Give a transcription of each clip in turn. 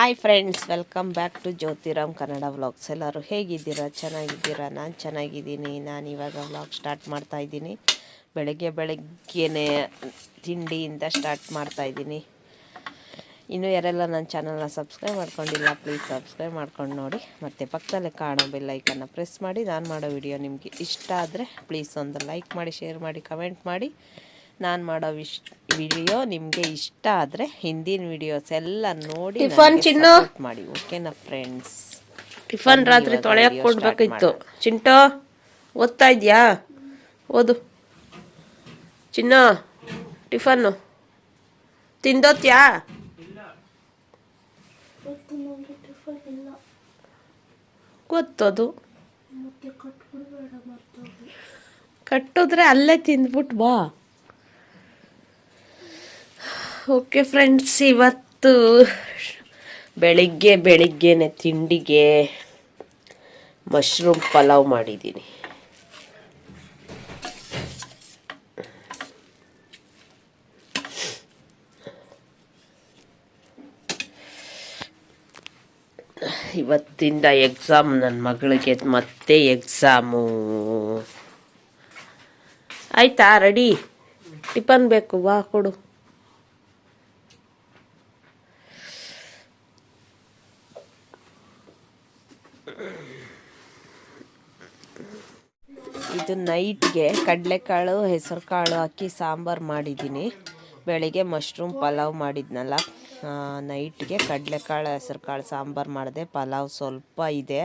Hi friends welcome back to Jyothiram Kannada vlogs ಎಲ್ಲರೂ ಹೇಗಿದ್ದೀರಾ? ಚೆನ್ನಾಗಿದ್ದೀರಾ? ನಾನು ಚೆನ್ನಾಗಿದ್ದೀನಿ. ನಾನು ಇವಾಗ ವ್ಲಾಗ್ ಸ್ಟಾರ್ಟ್ ಮಾಡ್ತಾಯಿದ್ದೀನಿ ಬೆಳಗ್ಗೆ ಬೆಳಗ್ಗೆನೇ ತಿಂಡಿಯಿಂದ ಸ್ಟಾರ್ಟ್ ಮಾಡ್ತಾಯಿದ್ದೀನಿ ಇನ್ನೂ ಯಾರೆಲ್ಲ ನನ್ನ ಚಾನಲ್ನ ಸಬ್ಸ್ಕ್ರೈಬ್ ಮಾಡ್ಕೊಂಡಿಲ್ಲ ಪ್ಲೀಸ್ ಸಬ್ಸ್ಕ್ರೈಬ್ ಮಾಡ್ಕೊಂಡು ನೋಡಿ. ಮತ್ತು ಪಕ್ಕದಲ್ಲೇ ಕಾಣೋ ಬೆಲ್ಲೈಕನ್ನು ಪ್ರೆಸ್ ಮಾಡಿ. ನಾನು ಮಾಡೋ ವಿಡಿಯೋ ನಿಮಗೆ ಇಷ್ಟ ಆದರೆ ಪ್ಲೀಸ್ ಒಂದು ಲೈಕ್ ಮಾಡಿ ಶೇರ್ ಮಾಡಿ ಕಮೆಂಟ್ ಮಾಡಿ. ನಾನು ಮಾಡೋ ವಿಶ್ ವಿಡಿಯೋ ನಿಮಗೆ ಇಷ್ಟ ಆದರೆ ಹಿಂದಿನ ವಿಡಿಯೋಸ್ ಎಲ್ಲ ನೋಡಿ ಟಿಫನ್ ಚಿನ್ನು? ಮಾಡಿ ಓಕೆನಾ ಫ್ರೆಂಡ್ಸ್? ಟಿಫನ್ ರಾತ್ರಿ ತೊಳೆಯಕ್ಕೆ ಕೊಡ್ಬೇಕಿತ್ತು. ಚಿಂಟೋ ಓದ್ತಾ ಇದೆಯಾ? ಓದು. ಚಿನ್ನ ಟಿಫನ್ನು? ತಿಂದೋತ್ಯಾ? ಗೊತ್ತದು. ಕಟ್ಟಿದ್ರೆ ಅಲ್ಲೇ ತಿಂದ್ಬಿಟ್ಟು ಬಾ. ಓಕೆ ಫ್ರೆಂಡ್ಸ್ ಇವತ್ತು ಬೆಳಿಗ್ಗೆ, ಬೆಳಿಗ್ಗೆನೆ ತಿಂಡಿಗೆ ಮಶ್ರೂಮ್ ಪಲಾವ್ ಮಾಡಿದ್ದೀನಿ. ಇವತ್ತಿಂದ ಎಕ್ಸಾಮ್ ನನ್ನ ಮಗಳಿಗೆ, ಮತ್ತೆ ಎಕ್ಸಾಮು ಆಯ್ತಾ ರೆಡಿ ಟಿಫನ್ ಬೇಕು, ವಾ, ಕೊಡು. ಇದು ನೈಟ್ಗೆ ಕಡಲೆಕಾಳು ಹೆಸರು ಕಾಳು ಹಾಕಿ ಸಾಂಬಾರು ಮಾಡಿದ್ದೀನಿ. ಬೆಳಿಗ್ಗೆ ಮಶ್ರೂಮ್ ಪಲಾವ್ ಮಾಡಿದ್ನಲ್ಲ ನೈಟ್ಗೆ ಕಡಲೆಕಾಳು ಹೆಸರು ಕಾಳು ಸಾಂಬಾರು ಮಾಡಿದೆ. ಪಲಾವ್ ಸ್ವಲ್ಪ ಇದೆ.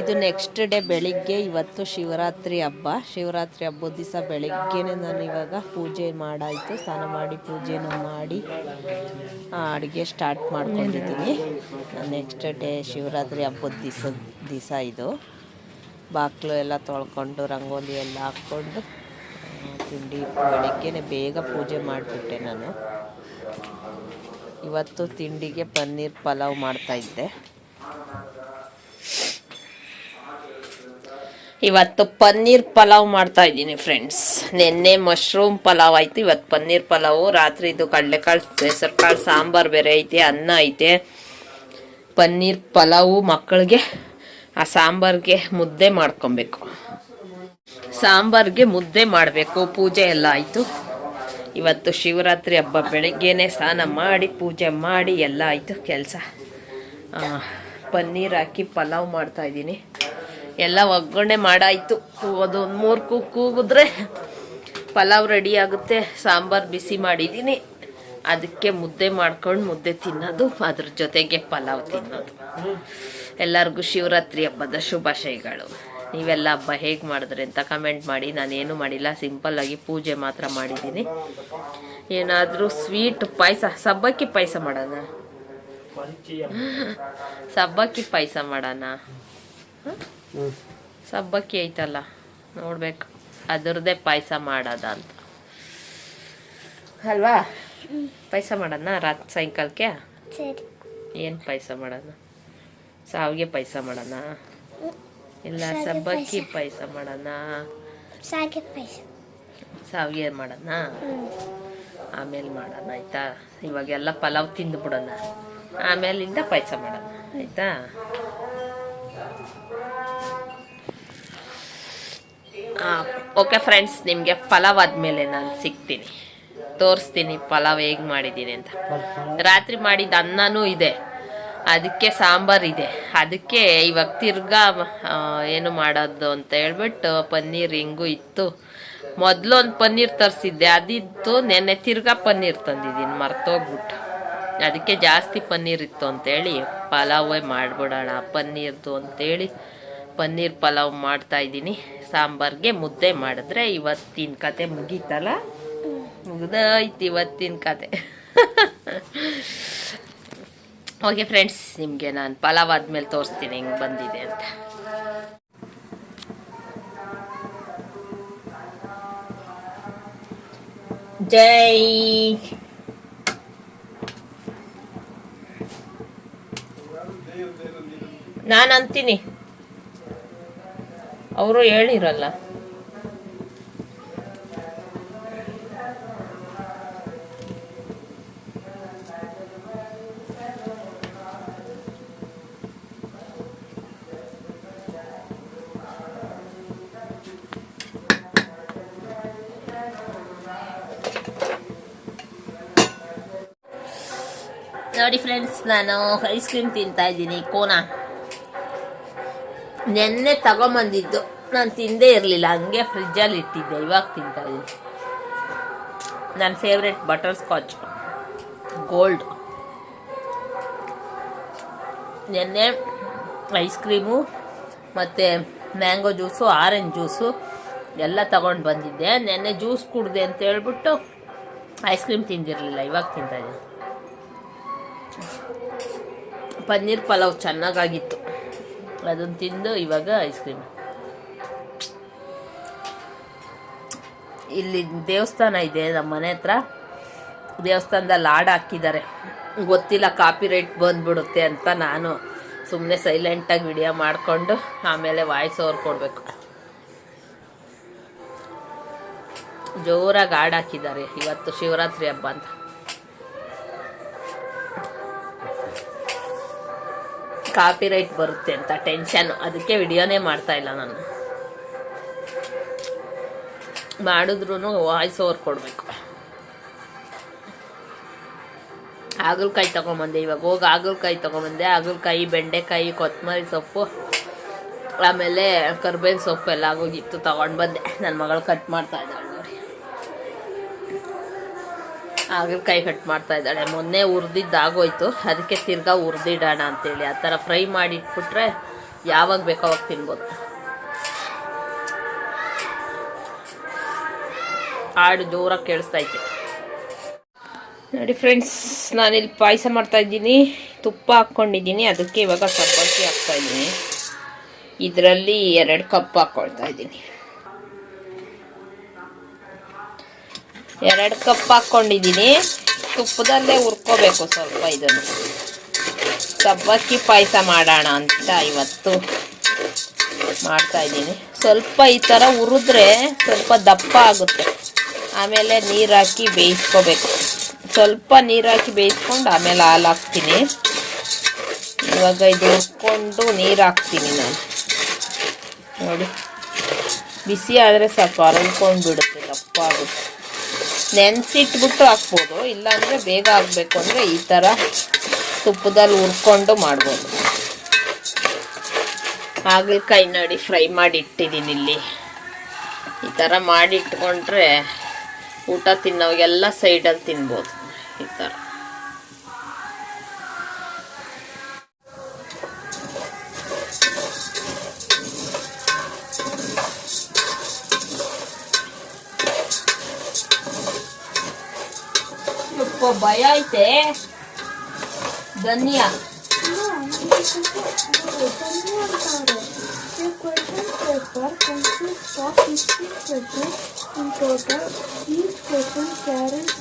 ಇದು ನೆಕ್ಸ್ಟ್ ಡೇ ಬೆಳಿಗ್ಗೆ ಇವತ್ತು ಶಿವರಾತ್ರಿ ಹಬ್ಬ. ಶಿವರಾತ್ರಿ ಹಬ್ಬದ ದಿವಸ ಬೆಳಿಗ್ಗೆನೇ ನಾನು ಇವಾಗ ಪೂಜೆ ಮಾಡಾಯಿತು. ಸ್ನಾನ ಮಾಡಿ ಪೂಜೆನ ಮಾಡಿ ಅಡುಗೆ ಸ್ಟಾರ್ಟ್ ಮಾಡ್ಕೊಂಡಿದ್ದೀನಿ. ನೆಕ್ಸ್ಟ್ ಡೇ ಶಿವರಾತ್ರಿ ಹಬ್ಬದ ದಿವಸ ದಿವಸ ಇದು. ಬಾಗಿಲು ಎಲ್ಲ ತೊಳ್ಕೊಂಡು ರಂಗೋಲಿ ಎಲ್ಲ ಹಾಕ್ಕೊಂಡು ತಿಂಡಿ ಬೆಳಗ್ಗೆನೆ ಬೇಗ ಪೂಜೆ ಮಾಡಿಬಿಟ್ಟೆ ನಾನು. ಇವತ್ತು ತಿಂಡಿಗೆ ಪನ್ನೀರ್ ಪಲಾವ್ ಮಾಡ್ತಾಯಿದ್ದೆ ಇವತ್ತು ಪನ್ನೀರ್ ಪಲಾವ್ ಮಾಡ್ತಾ ಇದ್ದೀನಿ ಫ್ರೆಂಡ್ಸ್ ನಿನ್ನೆ ಮಶ್ರೂಮ್ ಪಲಾವ್ ಆಯ್ತು, ಇವತ್ತು ಪನ್ನೀರ್ ಪಲಾವು. ರಾತ್ರಿ ಇದು ಕಡಲೆಕಾಳು ಹೆಸರು ಕಾಳು ಸಾಂಬಾರು, ಬೇರೆ ಐತೆ, ಅನ್ನ ಐತೆ. ಪನ್ನೀರ್ ಪಲಾವು ಮಕ್ಕಳಿಗೆ ಆ ಸಾಂಬಾರ್ಗೆ ಮುದ್ದೆ ಮಾಡ್ಕೊಬೇಕು. ಸಾಂಬಾರ್ಗೆ ಮುದ್ದೆ ಮಾಡಬೇಕು, ಪೂಜೆ ಎಲ್ಲ ಆಯಿತು. ಇವತ್ತು ಶಿವರಾತ್ರಿ ಹಬ್ಬ, ಬೆಳಗ್ಗೆನೇ ಸ್ನಾನ ಮಾಡಿ, ಪೂಜೆ ಮಾಡಿ ಎಲ್ಲ ಆಯಿತು ಕೆಲಸ. ಪನ್ನೀರ್ ಹಾಕಿ ಪಲಾವ್ ಮಾಡ್ತಾ ಇದ್ದೀನಿ. ಎಲ್ಲ ಒಗ್ಗರಣೆ ಮಾಡಾಯಿತು. ಒಂದು ಮೂರು ಕೂ, ಕೂಗಿದ್ರೆ ಪಲಾವ್ ರೆಡಿ ಆಗುತ್ತೆ. ಸಾಂಬಾರು ಬಿಸಿ ಮಾಡಿದ್ದೀನಿ. ಅದಕ್ಕೆ ಮುದ್ದೆ ಮಾಡ್ಕೊಂಡು ಮುದ್ದೆ ತಿನ್ನೋದು, ಅದ್ರ ಜೊತೆಗೆ ಪಲಾವ್ ತಿನ್ನೋದು. ಎಲ್ಲರಿಗೂ ಶಿವರಾತ್ರಿ ಹಬ್ಬದ ಶುಭಾಶಯಗಳು. ನೀವೆಲ್ಲ ಹಬ್ಬ ಹೇಗೆ ಮಾಡಿದ್ರೆ ಅಂತ ಕಮೆಂಟ್ ಮಾಡಿ. ನಾನೇನು ಮಾಡಿಲ್ಲ ಸಿಂಪಲ್ಲಾಗಿ ಪೂಜೆ ಮಾತ್ರ ಮಾಡಿದ್ದೀನಿ. ಏನಾದರೂ ಸ್ವೀಟ್ ಪಾಯಸ ಸಬ್ಬಕ್ಕಿ ಪಾಯಸ ಮಾಡೋಣ? ಸಬ್ಬಕ್ಕಿ ಪಾಯಸ ಮಾಡೋಣ? ಸಬ್ಬಕ್ಕಿ ಐತಲ್ಲ ನೋಡ್ಬೇಕು. ಅದರದೇ ಪಾಯಸ ಮಾಡೋದ ಅಂತ. ಅಲ್ವಾ? ಪಾಯಸ ಮಾಡೋಣ ರಾತ್ರಿ ಸಾಯಂಕಾಲಕ್ಕೆ? ಏನು ಪಾಯಸ ಮಾಡೋಣ? ಸಾವಿಗೆ ಪಾಯಸ ಮಾಡೋಣ. ಇಲ್ಲ ಸಬ್ಬಕ್ಕಿ ಪಾಯ್ಸ. ಮಾಡೋಣ. ಶಾವಿಗೆ ಪಾಯಸ. ಸಾವಿಗೆ ಮಾಡೋಣ? ಆಮೇಲೆ ಮಾಡೋಣ ಆಯ್ತಾ? ಇವಾಗೆಲ್ಲ ಪಲಾವ್ ತಿಂದು ಬಿಡೋಣ. ಆಮೇಲಿಂದ ಪಾಯಸ ಮಾಡೋಣ ಆಯ್ತಾ? ಓಕೆ ಫ್ರೆಂಡ್ಸ್ ನಿಮಗೆ ಪಲಾವ್ ಆದಮೇಲೆ ನಾನು ಸಿಗ್ತೀನಿ. ತೋರಿಸ್ತೀನಿ ಪಲಾವ್ ಹೇಗೆ ಮಾಡಿದ್ದೀನಿ ಅಂತ. ರಾತ್ರಿ ಮಾಡಿದ ಅನ್ನನೂ ಇದೆ. ಅದಕ್ಕೆ ಸಾಂಬಾರ್ ಇದೆ. ಅದಕ್ಕೆ ಇವಾಗ ತಿರ್ಗಾ ಏನು ಮಾಡೋದು ಅಂತ ಹೇಳ್ಬಿಟ್ಟು ಪನ್ನೀರ್ ಹಿಂಗೂ ಇತ್ತು. ಮೊದಲು ಒಂದು ಪನ್ನೀರ್ ತರಿಸಿದ್ದೆ. ಅದಿತ್ತು, ನೆನ್ನೆ ತಿರ್ಗಾ ಪನ್ನೀರ್ ತಂದಿದ್ದೀನಿ, ಮರ್ತೋಗ್ಬಿಟ್ಟು. ಅದಕ್ಕೆ ಜಾಸ್ತಿ ಪನ್ನೀರ್ ಇತ್ತು ಅಂತೇಳಿ ಪಲಾವೇ ಮಾಡಿಬಿಡೋಣ, ಪನ್ನೀರ್ದು ಅಂತೇಳಿ ಪನ್ನೀರ್ ಪಲಾವ್ ಮಾಡ್ತಾ ಇದ್ದೀನಿ. ಸಾಂಬಾರ್ಗೆ ಮುದ್ದೆ ಮಾಡಿದ್ರೆ ಇವತ್ತಿನ ಕತೆ ಮುಗೀತಲ್ಲ? ಮುಗ್ದೋಯ್ತು ಇವತ್ತಿನ ಕತೆ. ಓಕೆ ಫ್ರೆಂಡ್ಸ್ ನಿಮಗೆ ನಾನು ಪಲಾವ್ ಆದ್ಮೇಲೆ ತೋರಿಸ್ತೀನಿ, ಹಿಂಗೆ ಬಂದಿದೆ ಅಂತ. ಜೈ. ನಾನು ಅಂತೀನಿ. ಅವರು ಹೇಳಿರಲ್ಲ. ಫ್ರೆಂಡ್ಸ್ ನಾನು ಐಸ್ ಕ್ರೀಮ್ ತಿಂತಾ ಇದ್ದೀನಿ ಕೋನಾ ನೆನ್ನೆ ತಗೊಂಬಂದಿದ್ದು ನಾನು ತಿಂದೇ ಇರಲಿಲ್ಲ ಹಂಗೆ ಫ್ರಿಜ್ಜಲ್ಲಿ ಇಟ್ಟಿದ್ದೆ ಇವಾಗ ತಿಂತಾ ಇದ್ದೀನಿ ನನ್ನ ಫೇವ್ರೆಟ್ ಬಟರ್ ಸ್ಕಾಚ್ ಗೋಲ್ಡ್ ನೆನ್ನೆ ಐಸ್ ಕ್ರೀಮು ಮತ್ತು ಮ್ಯಾಂಗೋ ಜ್ಯೂಸು ಆರೆಂಜ್ ಜ್ಯೂಸು ಎಲ್ಲ ತಗೊಂಡು ಬಂದಿದ್ದೆ. ನೆನ್ನೆ ಜ್ಯೂಸ್ ಕುಡ್ದೆ ಅಂತ ಹೇಳ್ಬಿಟ್ಟು ಐಸ್ ಕ್ರೀಮ್ ತಿಂದಿರಲಿಲ್ಲ, ಇವಾಗ ತಿಂತಾ ಇದ್ದೀನಿ. ಪನ್ನೀರ್ ಪಲಾವ್ ಚೆನ್ನಾಗಾಗಿತ್ತು. ಅದನ್ನು ತಿಂದು ಇವಾಗ ಐಸ್ ಕ್ರೀಮ್ ಇಲ್ಲಿ ದೇವಸ್ಥಾನ ಇದೆ ನಮ್ಮ ಮನೆ ಹತ್ರ. ದೇವಸ್ಥಾನದಲ್ಲಿ ಹಾಡು ಹಾಕಿದ್ದಾರೆ. ಗೊತ್ತಿಲ್ಲ ಕಾಪಿ ರೈಟ್ ಬಂದ್ಬಿಡುತ್ತೆ ಅಂತ ನಾನು ಸುಮ್ಮನೆ ಸೈಲೆಂಟಾಗಿ ವಿಡಿಯೋ ಮಾಡಿಕೊಂಡು ಆಮೇಲೆ ವಾಯ್ಸ್ ಓವರ್ ಕೊಡಬೇಕು. ಜೋರಾಗಿ ಹಾಡು ಹಾಕಿದ್ದಾರೆ. ಇವತ್ತು ಶಿವರಾತ್ರಿ ಹಬ್ಬ ಅಂತ. ಕಾಪಿ ರೈಟ್ ಬರುತ್ತೆ ಅಂತ ಟೆನ್ಷನ್ ಅದಕ್ಕೆ ವಿಡಿಯೋನೇ ಮಾಡ್ತಾ ಇಲ್ಲ ನಾನು. ಮಾಡಿದ್ರು ವಾಯ್ಸ್ ಓವರ್ ಕೊಡಬೇಕು. ಹಾಗಲಕಾಯಿ ತೊಗೊಂಬಂದೆ ಇವಾಗ. ಹೋಗಿ ಹಾಗಲ್ಕಾಯಿ ತೊಗೊಂಬಂದೆ. ಹಾಗಲಕಾಯಿ, ಬೆಂಡೆಕಾಯಿ ಕೊತ್ತಂಬರಿ ಸೊಪ್ಪು, ಆಮೇಲೆ ಕರ್ಬೇವಿನ ಸೊಪ್ಪು ಎಲ್ಲ ಆಗೋಗಿತ್ತು. ತೊಗೊಂಡು ಬಂದೆ ನನ್ನ ಮಗಳು ಕಟ್ ಮಾಡ್ತಾ ಇದ್ದಾಳೆ. ಹಾಗಲಕಾಯಿ ಕಟ್ ಮಾಡ್ತಾ ಇದ್ದಾಳೆ. ಮೊನ್ನೆ ಹುರಿದಿದ್ದು ಆಗೋಯ್ತು. ಅದಕ್ಕೆ ತಿರ್ಗಾ ಹುರಿದಿಡೋಣ ಅಂತೇಳಿ. ಆ ಥರ ಫ್ರೈ ಮಾಡಿ ಇಟ್ಬಿಟ್ರೆ ಯಾವಾಗ ಬೇಕೋ ಅವಾಗ ತಿನ್ಬೋದು. ಹಾಡು ಜೋರಾಗಿ ಇದ್ದೆ ನೋಡಿ ಫ್ರೆಂಡ್ಸ್ ನಾನಿಲ್ಲಿ ಪಾಯಸ ಮಾಡ್ತಾ ಇದ್ದೀನಿ. ತುಪ್ಪ ಹಾಕ್ಕೊಂಡಿದ್ದೀನಿ. ಅದಕ್ಕೆ ಇವಾಗ ಸಬ್ಬಕ್ಕಿ ಹಾಕ್ತಾ ಇದ್ದೀನಿ. ಇದರಲ್ಲಿ ಎರಡು ಕಪ್ ಹಾಕ್ಕೊಳ್ತಾ ಇದ್ದೀನಿ. ಎರಡು ಕಪ್ ಹಾಕ್ಕೊಂಡಿದ್ದೀನಿ. ತುಪ್ಪದಲ್ಲೇ ಹುರ್ಕೋಬೇಕು ಸ್ವಲ್ಪ ಇದನ್ನು. ಸಬ್ಬಕ್ಕಿ ಪಾಯಸ ಮಾಡೋಣ ಅಂತ ಇವತ್ತು ಮಾಡ್ತಾ ಇದ್ದೀನಿ. ಸ್ವಲ್ಪ ಈ ಥರ ಹುರಿದ್ರೆ ಸ್ವಲ್ಪ ದಪ್ಪ ಆಗುತ್ತೆ. ಆಮೇಲೆ ನೀರು ಹಾಕಿ ಬೇಯಿಸ್ಕೋಬೇಕು. ಸ್ವಲ್ಪ ನೀರು ಹಾಕಿ ಬೇಯಿಸ್ಕೊಂಡು ಆಮೇಲೆ ಹಾಲು ಹಾಕ್ತೀನಿ. ಇವಾಗ ಇದು ಹುರ್ಕೊಂಡು ನೀರು ಹಾಕ್ತೀನಿ ನಾನು. ನೋಡಿ. ಬಿಸಿ ಆದರೆ ಸ್ವಲ್ಪ ಅರಳ್ಕೊಂಡು ಬಿಡುತ್ತೆ, ದಪ್ಪ ಆಗುತ್ತೆ. ನೆನೆಸಿಟ್ಬಿಟ್ಟು ಹಾಕ್ಬೋದು. ಇಲ್ಲಾಂದರೆ ಬೇಗ ಆಗಬೇಕು ಅಂದರೆ ಈ ಥರ ತುಪ್ಪದಲ್ಲಿ ಹುರ್ಕೊಂಡು ಮಾಡ್ಬೋದು. ಹಾಗಲಕಾಯಿ ನೋಡಿ, ಫ್ರೈ ಮಾಡಿ ಇಟ್ಟಿದ್ದೀನಿ ಇಲ್ಲಿ. ಈ ಥರ ಮಾಡಿ ಇಟ್ಕೊಂಡ್ರೆ ಊಟ ತಿನ್ನೋಗೆಲ್ಲ ಸೈಡಲ್ಲಿ ತಿನ್ಬೋದು. ಈ ಥರ ಯಪ್ಪ, ಭಯ ಐತೆ ಧನ್ಯ The question paper consists of 15 questions in total. Each question carries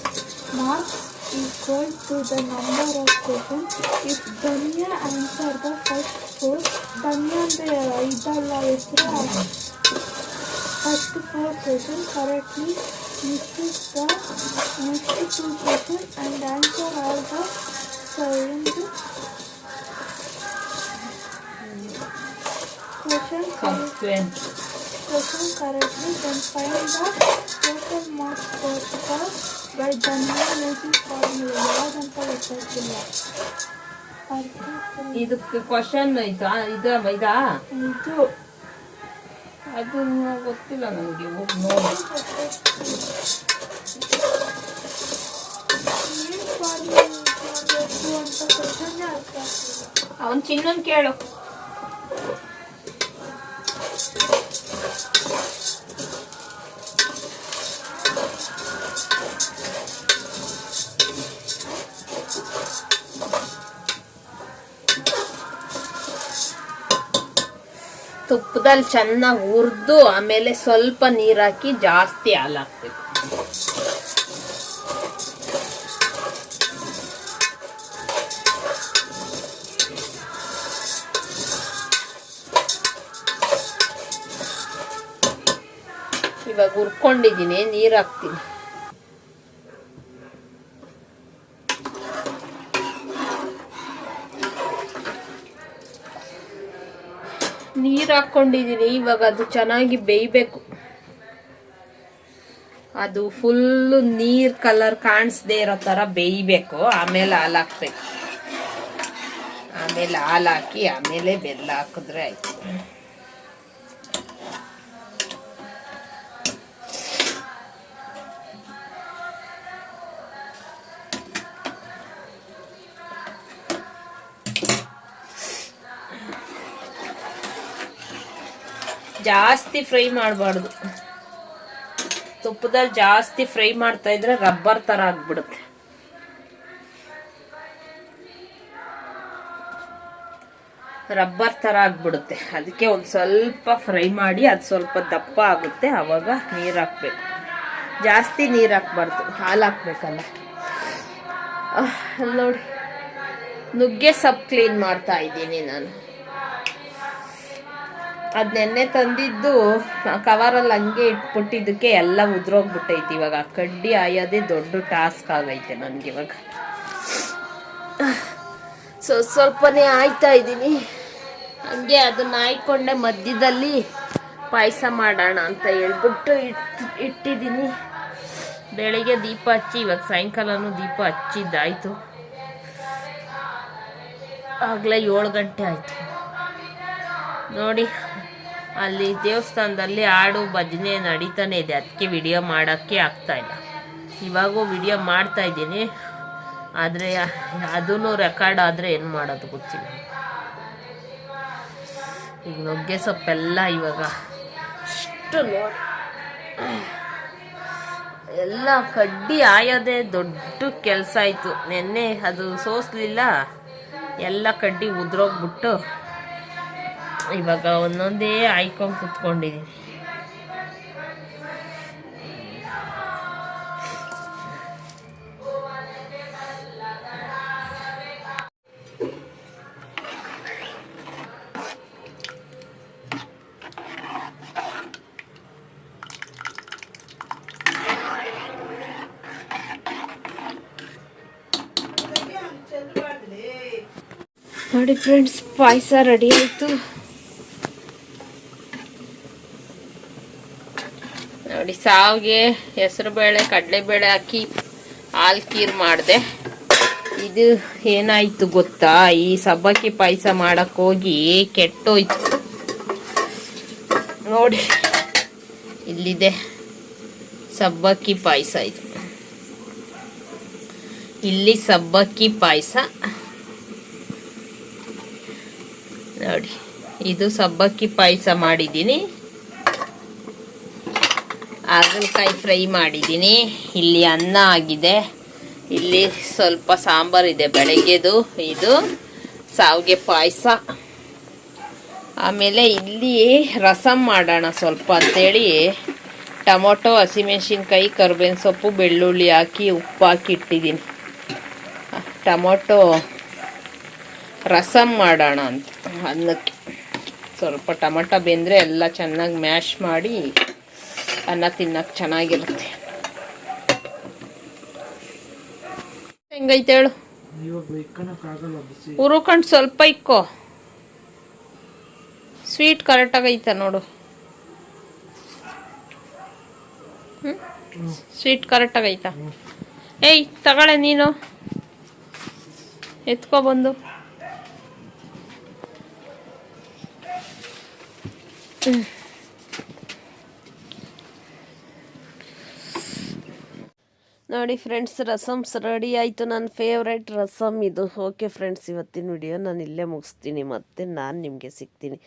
marks equal to the number of questions. If Danya answer the first four, Danya ಅಂದ್ರೆ ಇದಲ್ಲ ಹೆಸರು first four questions correctly, misses the next two questions and answer all the seven questions correctly. question correctly, then find the total marks score by Danya using formula. ಯಾವುದಂತ ಗೊತ್ತಾಗ್ತಿಲ್ಲ ಅರ್ಥ ಇದಕ್ಕೆ question ಐತಾ ಇದು ಇದಾ ಇದು ಅದು ಗೊತ್ತಿಲ್ಲ ನನಗೆ ಹೋಗಿ ನೋಡಿ. ಅವನ್ ಚಿನ್ನನ್ ಕೇಳು. ತುಪ್ಪದಲ್ಲಿ ಚೆನ್ನಾಗಿ ಹುರಿದು ಆಮೇಲೆ ಸ್ವಲ್ಪ ನೀರು ಹಾಕಿ ಜಾಸ್ತಿ ಹಾಲು ಹಾಕ್ಬೇಕು. ಇವಾಗ ಹುರ್ಕೊಂಡಿದ್ದೀನಿ ನೀರು ಹಾಕ್ತೀನಿ. ನೀರು ಹಾಕ್ಕೊಂಡಿದ್ದೀನಿ ಇವಾಗ ಅದು ಚೆನ್ನಾಗಿ ಬೇಯಬೇಕು. ಅದು ಫುಲ್ಲು ನೀರ್ ಕಲರ್ ಕಾಣಿಸ್ದೇ ಇರೋ ತರ ಬೇಯಬೇಕು. ಆಮೇಲೆ ಹಾಲು ಹಾಕ್ಬೇಕು. ಆಮೇಲೆ ಹಾಲು ಹಾಕಿ ಆಮೇಲೆ ಬೆಲ್ಲ ಹಾಕಿದ್ರೆ ಆಯ್ತು. ಜಾಸ್ತಿ ಫ್ರೈ ಮಾಡಬಾರ್ದು. ತುಪ್ಪದಲ್ಲಿ ಜಾಸ್ತಿ ಫ್ರೈ ಮಾಡ್ತಾ ಇದ್ರೆ ರಬ್ಬರ್ ತರ ಆಗ್ಬಿಡುತ್ತೆ. ರಬ್ಬರ್ ತರ ಆಗ್ಬಿಡುತ್ತೆ. ಅದಕ್ಕೆ ಒಂದು ಸ್ವಲ್ಪ ಫ್ರೈ ಮಾಡಿ ಅದು ಸ್ವಲ್ಪ ದಪ್ಪ ಆಗುತ್ತೆ. ಆವಾಗ ನೀರು ಹಾಕ್ಬೇಕು. ಜಾಸ್ತಿ ನೀರು ಹಾಕ್ಬಾರ್ದು. ಹಾಲು ಹಾಕ್ಬೇಕಲ್ಲ. ನೋಡಿ. ನುಗ್ಗೆ ಸೊಪ್ಪು ಕ್ಲೀನ್ ಮಾಡ್ತಾ ಇದ್ದೀನಿ ನಾನು. ಅದ್ ನೆನ್ನೆ ತಂದಿದ್ದು ಕವರಲ್ಲಿ ಹಂಗೆ ಇಟ್ಬಿಟ್ಟಿದ್ದಕ್ಕೆ ಎಲ್ಲ ಉದ್ರೋಗ್ಬಿಟ್ಟೈತಿ. ಇವಾಗ ಕಡ್ಡಿ ಆಯೋದೇ ದೊಡ್ಡ ಟಾಸ್ಕ್ ಆಗೈತೆ ನನಗೆ ಇವಾಗ. ಸೊ ಸ್ವಲ್ಪನೇ ಆಯ್ತಾ ಇದ್ದೀನಿ. ಹಂಗೆ ಅದನ್ನ ಆಯ್ಕೊಂಡೆ ಮಧ್ಯದಲ್ಲಿ ಪಾಯಸ ಮಾಡೋಣ ಅಂತ ಹೇಳ್ಬಿಟ್ಟು ಇಟ್, ಇಟ್ಟಿದ್ದೀನಿ. ಬೆಳಿಗ್ಗೆ ದೀಪ ಹಚ್ಚಿ, ಇವಾಗ ಸಾಯಂಕಾಲನೂ ದೀಪ ಹಚ್ಚಿದ್ದಾಯಿತು. ಆಗಲೇ ಏಳು ಗಂಟೆ ಆಯಿತು. ನೋಡಿ. ಅಲ್ಲಿ ದೇವಸ್ಥಾನದಲ್ಲಿ ಹಾಡು ಭಜನೆ ನಡೀತಾನೆ ಇದೆ. ಅದಕ್ಕೆ ವಿಡಿಯೋ ಮಾಡೋಕ್ಕೆ ಆಗ್ತಾ ಇಲ್ಲ. ಇವಾಗೂ ವಿಡಿಯೋ ಮಾಡ್ತಾ ಇದ್ದೀನಿ. ಆದರೆ ಅದೂ ರೆಕಾರ್ಡ್ ಆದರೆ ಏನು ಮಾಡೋದು ಗೊತ್ತಿಲ್ಲ. ಈಗ ನುಗ್ಗೆ ಸೊಪ್ಪೆಲ್ಲ ಇವಾಗ ಅಷ್ಟು ನೋಡಿ. ಎಲ್ಲ ಕಡ್ಡಿ ಆಯೋದೇ ದೊಡ್ಡ ಕೆಲಸ ಆಯಿತು. ನಿನ್ನೆ ಅದು ಸೋಸಲಿಲ್ಲ. ಎಲ್ಲ ಕಡ್ಡಿ ಉದ್ರೋಗ್ಬಿಟ್ಟು ಇವಾಗ ಒಂದೊಂದೇ ಆಯ್ಕೊಂಡು ಕುತ್ಕೊಂಡಿದ್ದೀನಿ ನೋಡಿ ಫ್ರೆಂಡ್ಸ್ ಪಾಯಸ ರೆಡಿ ಆಯಿತು ನೋಡಿ ಸಾವಿಗೆ ಹೆಸರುಬೇಳೆ ಕಡಲೆಬೇಳೆ ಹಾಕಿ ಹಾಲು ಕೀರ್ ಮಾಡಿದೆ. ಇದು ಏನಾಯ್ತು ಗೊತ್ತಾ? ಈ ಸಬ್ಬಕ್ಕಿ ಪಾಯಸ ಮಾಡೋಕ್ಕೋಗಿ ಕೆಟ್ಟೋಯ್ತು. ನೋಡಿ, ಇಲ್ಲಿದೆ ಸಬ್ಬಕ್ಕಿ ಪಾಯಸ ಇದು. ಇಲ್ಲಿ ಸಬ್ಬಕ್ಕಿ ಪಾಯಸ. ನೋಡಿ, ಇದು ಸಬ್ಬಕ್ಕಿ ಪಾಯಸ ಮಾಡಿದ್ದೀನಿ. ಹಾಗಲಕಾಯಿ ಫ್ರೈ ಮಾಡಿದ್ದೀನಿ. ಇಲ್ಲಿ ಅನ್ನ ಆಗಿದೆ. ಇಲ್ಲಿ ಸ್ವಲ್ಪ ಸಾಂಬಾರಿದೆ ಬೆಳಗ್ಗೆದು ಇದು, ಸಾವಿಗೆ ಪಾಯಸ. ಆಮೇಲೆ ಇಲ್ಲಿ ರಸಂ ಮಾಡೋಣ ಸ್ವಲ್ಪ ಅಂತೇಳಿ. ಟೊಮೊಟೊ, ಹಸಿಮೆಣ್ಸಿನ್ಕಾಯಿ, ಕರ್ಬೇವಿನ ಸೊಪ್ಪು, ಬೆಳ್ಳುಳ್ಳಿ ಹಾಕಿ ಉಪ್ಪು ಹಾಕಿ ಇಟ್ಟಿದ್ದೀನಿ ಟೊಮೊಟೊ ರಸಂ ಮಾಡೋಣ ಅಂತ ಅನ್ನಕ್ಕೆ. ಸ್ವಲ್ಪ ಟೊಮೊಟೊ ಬೆಂದರೆ ಎಲ್ಲ ಚೆನ್ನಾಗಿ ಮ್ಯಾಶ್ ಮಾಡಿ ಅನ್ನ ತಿನ್ನಕ್ಕೆ ಚೆನ್ನಾಗಿರುತ್ತೆ. ಹೆಂಗೈತೆ ಹೇಳು? ಹುರುಕಂಡು ಸ್ವಲ್ಪ ಇಕ್ಕೋ. ಸ್ವೀಟ್ ಕರೆಕ್ಟಾಗೈತ ನೋಡು. ಸ್ವೀಟ್ ಕರೆಕ್ಟಾಗೈತ ಏಯ್, ತಗೊಳ್ಳೆ ನೀನು. ಎತ್ಕೊ ಬಂದು. ನೋಡಿ ಫ್ರೆಂಡ್ಸ್ ರಸಮ್ಸ್ ರೆಡಿ ಆಯಿತು. ನನ್ನ ಫೇವ್ರೆಟ್ ರಸಮ್ ಇದು. ಓಕೆ ಫ್ರೆಂಡ್ಸ್ ಇವತ್ತಿನ ವಿಡಿಯೋ ನಾನು ಇಲ್ಲೇ ಮುಗಿಸ್ತೀನಿ. ಮತ್ತು ನಾನು ನಿಮಗೆ ಸಿಗ್ತೀನಿ.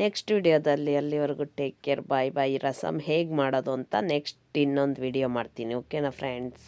ನೆಕ್ಸ್ಟ್ ವಿಡಿಯೋದಲ್ಲಿ ಅಲ್ಲಿವರೆಗೂ take care bye bye rasam ಹೇಗೆ ಮಾಡೋದು ಅಂತ ನೆಕ್ಸ್ಟ್ ಇನ್ನೊಂದು ವಿಡಿಯೋ ಮಾಡ್ತೀನಿ. ಓಕೆನಾ ಫ್ರೆಂಡ್ಸ್